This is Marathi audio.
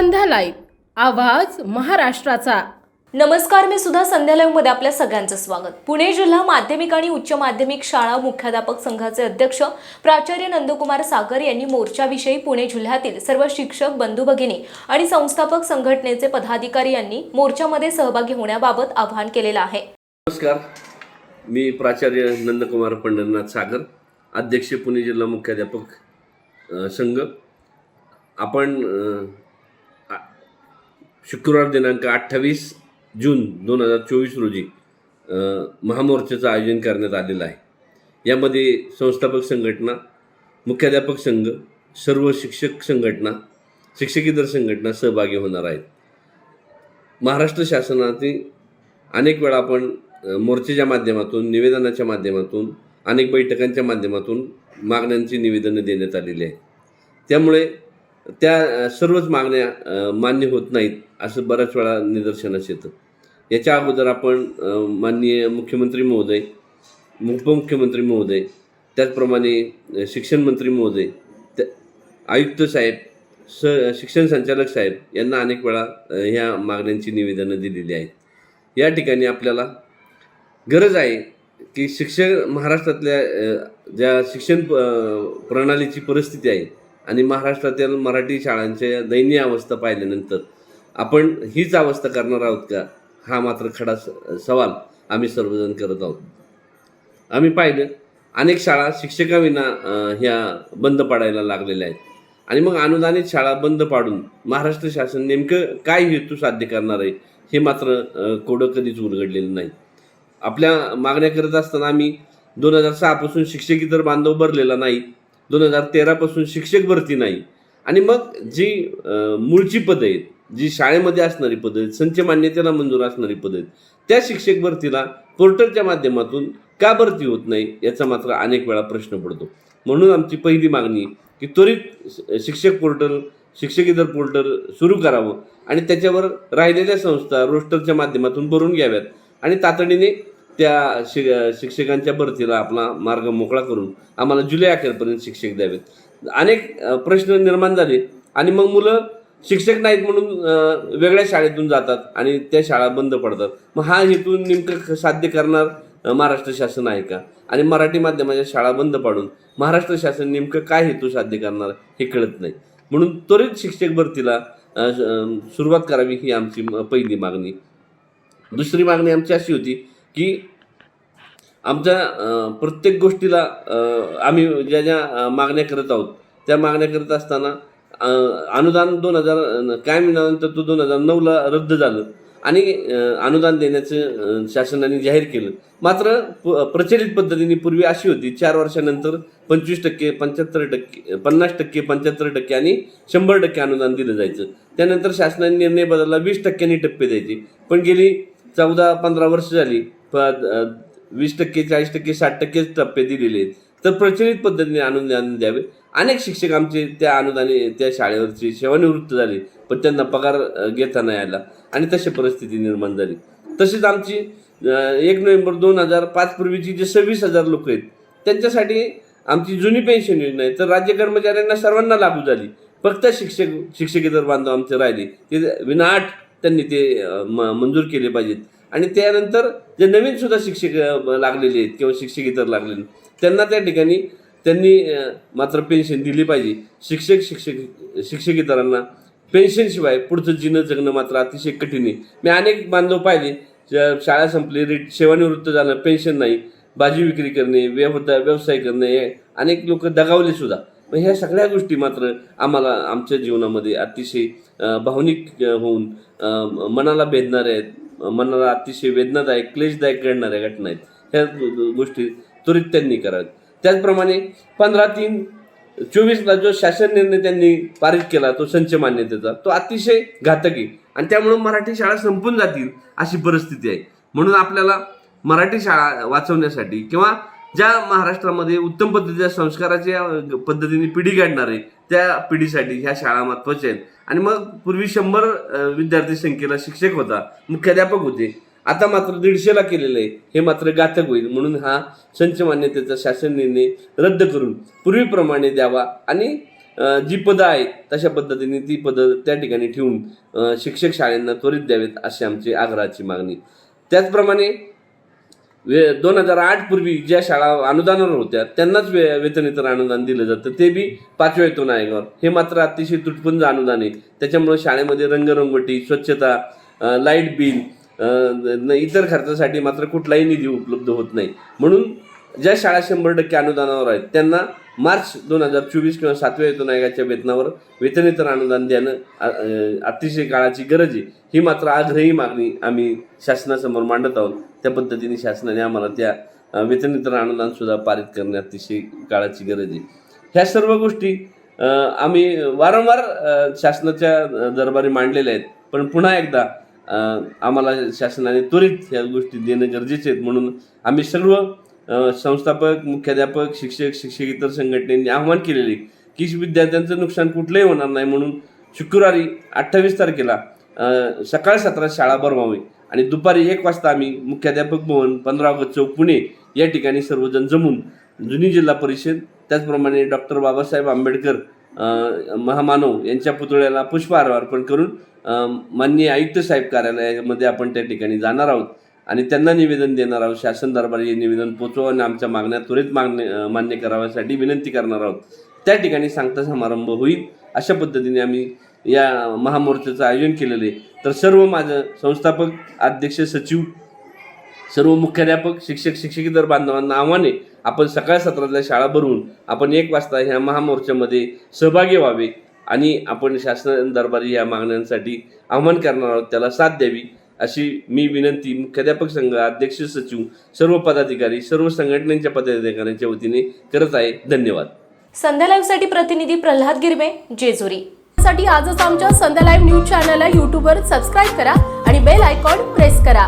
संध्या लाईव्ह आवाज महाराष्ट्राचा. नमस्कार मी सुद्धा संध्या मध्ये आपल्या सगळ्यांचं स्वागत. पुणे जिल्हा माध्यमिक आणि उच्च माध्यमिक शाळा मुख्याध्यापक संघाचे अध्यक्ष प्राचार्य नंदकुमार सागर यांनी मोर्चाविषयी पुणे जिल्ह्यातील सर्व शिक्षक बंधू भगिनी आणि संस्थापक संघटनेचे पदाधिकारी यांनी मोर्चामध्ये सहभागी होण्याबाबत आवाहन केलेलं आहे. नमस्कार मी प्राचार्य नंदकुमार पंढरनाथ सागर अध्यक्ष पुणे जिल्हा मुख्याध्यापक संघ. आपण शुक्रवार दिनांक अठ्ठावीस जून दोन हजार चोवीस रोजी महामोर्चाचं आयोजन करण्यात आलेलं आहे. यामध्ये संस्थापक संघटना मुख्याध्यापक संघ सर्व शिक्षक संघटना शिक्षकेतर संघटना सहभागी होणार आहेत. महाराष्ट्र शासनातील अनेक वेळा आपण मोर्चेच्या माध्यमातून निवेदनाच्या माध्यमातून अनेक बैठकांच्या माध्यमातून मागण्यांची निवेदनं देण्यात आलेली आहेत. त्यामुळे त्या सर्वच मागण्या मान्य होत नाहीत असं बऱ्याच वेळा निदर्शनास येतं. याच्या अगोदर आपण माननीय मुख्यमंत्री महोदय उपमुख्यमंत्री महोदय त्याचप्रमाणे शिक्षण मंत्री महोदय त्या आयुक्त साहेब स शिक्षण संचालक साहेब यांना अनेक वेळा ह्या मागण्यांची निवेदनं दिलेली आहेत. या ठिकाणी आपल्याला गरज आहे की शिक्षण महाराष्ट्रातल्या ज्या शिक्षण प- प्रणालीची परिस्थिती आहे आणि महाराष्ट्रातील मराठी शाळांच्या दयनीय अवस्था पाहिल्यानंतर आपण हीच अवस्था करणार आहोत का? हा मात्र खडा स- सवाल आम्ही सर्वजण करत आहोत. आम्ही पाहिलं अनेक शाळा शिक्षकाविना ह्या बंद पाडायला लागलेल्या आहेत. आणि मग अनुदानित शाळा बंद पाडून महाराष्ट्र शासन नेमकं काय हेतू साध्य करणार आहे हे मात्र कोडं कधीच उलगडलेलं नाही. आपल्या मागण्या करत असताना आम्ही दोन हजार सहापासून शिक्षकेतर बांधव भरलेला नाही दोन हजार तेरापासून शिक्षक भरती नाही. आणि मग जी मूळची पदं आहेत जी शाळेमध्ये असणारी पदं आहेत संच मान्यतेला मंजूर असणारी पदं आहेत त्या शिक्षक भरतीला पोर्टलच्या माध्यमातून का भरती होत नाही याचा मात्र अनेक वेळा प्रश्न पडतो. म्हणून आमची पहिली मागणी की त्वरित शिक्षक पोर्टल शिक्षकेतर पोर्टल सुरू करावं आणि त्याच्यावर राहिलेल्या संस्था रोस्टरच्या माध्यमातून भरून घ्याव्यात. आणि तातडीने त्या शि शिक्षकांच्या भरतीला आपला मार्ग मोकळा करून आम्हाला जुलै अखेरपर्यंत शिक्षक द्यावेत. अनेक प्रश्न निर्माण झाले आणि मग मुलं शिक्षक नाहीत म्हणून वेगळ्या शाळेतून जातात आणि त्या शाळा बंद पडतात. मग हा हेतू नेमकं साध्य करणार महाराष्ट्र शासन आहे का? आणि मराठी माध्यमाच्या शाळा बंद पाडून महाराष्ट्र शासन नेमकं काय हेतू साध्य करणार हे कळत नाही. म्हणून त्वरित शिक्षक भरतीला सुरुवात करावी ही आमची पहिली मागणी. दुसरी मागणी आमची अशी होती की आमच्या प्रत्येक गोष्टीला आम्ही ज्या ज्या मागण्या करत आहोत त्या मागण्या करत असताना अनुदान दोन हजार काय मिळाल्यानंतर तो दोन हजार नऊला रद्द झालं. आणि अनुदान देण्याचं शासनाने जाहीर केलं. मात्र प- प्रचलित पद्धतीने पूर्वी अशी होती. चार वर्षानंतर पंचवीस टक्के पंच्याहत्तर टक्के पन्नास टक्के पंच्याहत्तर टक्के आणि शंभर टक्के अनुदान दिलं जायचं. त्यानंतर शासनाने निर्णय बदलला वीस टक्क्यांनी टप्पे द्यायचे. पण गेली चौदा पंधरा वर्ष झाली. वीस टक्के चाळीस टक्के साठ टक्केच टप्पे दिलेले आहेत. तर प्रचलित पद्धतीने अनुदान द्यावे. अनेक शिक्षक आमचे त्या अनुदाने त्या शाळेवरची सेवानिवृत्त झाले पण त्यांना पगार घेता नाही आला आणि तशी परिस्थिती निर्माण झाली. तसेच आमची एक नोव्हेंबर दोन हजार पाच पूर्वीची जे सव्वीस हजार लोक आहेत त्यांच्यासाठी आमची जुनी पेन्शन योजना आहे. तर राज्य कर्मचाऱ्यांना सर्वांना लागू झाली. फक्त शिक्षक शिक्षकेतर बांधव आमचे राहिले. ते विनाआट त्यांनी ते म- मंजूर केले पाहिजेत. आणि त्यानंतर जे नवीन सुद्धा शिक्षक लागलेले आहेत किंवा शिक्षक इतर लागलेले त्यांना त्या ठिकाणी त्यांनी मात्र पेन्शन दिली पाहिजे. शिक्षक शिक्षक शिक्षक इतरांना पेन्शनशिवाय पुढचं जीणं जगणं मात्र अतिशय कठीण आहे. मी अनेक बांधव पाहिले शाळा संपली रिट सेवानिवृत्त झालं पेन्शन नाही भाजी विक्री करणे व्यवता व्यवसाय करणे हे अनेक लोक दगावले सुद्धा. मग ह्या सगळ्या गोष्टी मात्र आम्हाला आमच्या जीवनामध्ये अतिशय भावनिक होऊन मनाला भेदणाऱ्या आहेत. मनाला अतिशय वेदनादायक क्लेशदायक घडणाऱ्या घटना आहेत. ह्या गोष्टी त्वरित त्यांनी कराव्यात. त्याचप्रमाणे पंधरा तीन चोवीसला जो शासन निर्णय त्यांनी पारित केला तो संच मान्यतेचा तो अतिशय घातक आहे आणि त्यामुळं मराठी शाळा संपून जातील अशी परिस्थिती आहे. म्हणून आपल्याला मराठी शाळा वाचवण्यासाठी किंवा ज्या महाराष्ट्रामध्ये उत्तम पद्धतीच्या संस्काराच्या पद्धतीने पिढी काढणार आहे त्या पिढीसाठी ह्या शाळा महत्त्वाच्या आहेत. आणि मग पूर्वी शंभर विद्यार्थी संख्येला शिक्षक होता मुख्याध्यापक होते. आता मात्र दीडशेला केलेलं आहे. हे मात्र घातक होईल म्हणून हा संच मान्यतेचा शासन निर्णय रद्द करून पूर्वीप्रमाणे द्यावा आणि जी पदं आहेत तशा पद्धतीने ती पदं त्या ठिकाणी ठेवून शिक्षक शाळांना त्वरित द्यावेत अशी आमची आग्रहाची मागणी. त्याचप्रमाणे वे दोन हजार आठ पूर्वी ज्या शाळा अनुदानावर होत्या त्यांनाच वे वेतनेतर अनुदान दिलं जातं. ते बी पाचव्या वेतन आयोगावर हे मात्र अतिशय तुटपुंज अनुदान आहे. त्याच्यामुळे शाळेमध्ये रंगरंगोटी स्वच्छता लाइट बिल इतर खर्चासाठी मात्र कुठलाही निधी उपलब्ध होत नाही. म्हणून ज्या शाळा शंभर टक्के अनुदानावर आहेत त्यांना मार्च दोन हजार चोवीस किंवा सातव्या वेतन आयोगाच्या वेतनावर वेतनेतर अनुदान देणं अतिशय काळाची गरज आहे. ही मात्र आग्रही मागणी आम्ही शासनासमोर मांडत आहोत. त्या पद्धतीने शासनाने आम्हाला त्या वेतनेतर अनुदानसुद्धा पारित करणे अतिशय काळाची गरज आहे. ह्या सर्व गोष्टी आम्ही वारंवार शासनाच्या दरबारी मांडलेल्या आहेत. पण पुन्हा एकदा आम्हाला शासनाने त्वरित ह्या गोष्टी देणं गरजेचे आहेत. म्हणून आम्ही सर्व संस्थापक मुख्याध्यापक शिक्षक शिक्षकेतर संघटनेने आव्हान केलेले की विद्यार्थ्यांचं नुकसान कुठलंही होणार नाही म्हणून शुक्रवारी अठ्ठावीस तारखेला सकाळ सत्रात शाळा भरवावी आणि दुपारी एक वाजता आम्ही मुख्याध्यापक भवन पंधरा ऑगस्ट चौक पुणे या ठिकाणी सर्वजण जमून जुनी जिल्हा परिषद त्याचप्रमाणे डॉक्टर बाबासाहेब आंबेडकर महामानव यांच्या पुतळ्याला पुष्पहार अर्पण करून माननीय आयुक्त साहेब कार्यालयामध्ये आपण त्या ठिकाणी जाणार आहोत. आणि त्यांना निवेदन देणार आहोत शासन दरबारी हे निवेदन पोचवा आणि आमच्या मागण्या त्वरित मागणे मान्य कराव्यासाठी विनंती करणार आहोत. त्या ठिकाणी सांगता समारंभ होईल अशा पद्धतीने आम्ही या महामोर्चाचं आयोजन केलेलं आहे. तर सर्व माझं संस्थापक अध्यक्ष सचिव सर्व मुख्याध्यापक शिक्षक शिक्षकेतर बांधवांना आव्हाने आपण सकाळ सत्रातल्या शाळा भरून आपण एक वाजता ह्या महामोर्चामध्ये सहभागी व्हावे आणि आपण शासन दरबारी या मागण्यांसाठी आव्हान करणार आहोत त्याला साथ द्यावी. अशी मी विनंती मुख्याध्यापक संघ अध्यक्ष सचिव सर्व पदाधिकारी सर्व संघटनांच्या पदाधिकाऱ्यांच्या वतीने करत आहे. धन्यवाद. संध्या लाईव्हसाठी प्रतिनिधी प्रल्हाद गिरवे जेजुरी. साठी आजच आमच्या संध्या लाईव्ह न्यूज चॅनलला यूट्यूबवर सबस्क्राईब करा आणि बेल आयकॉन प्रेस करा.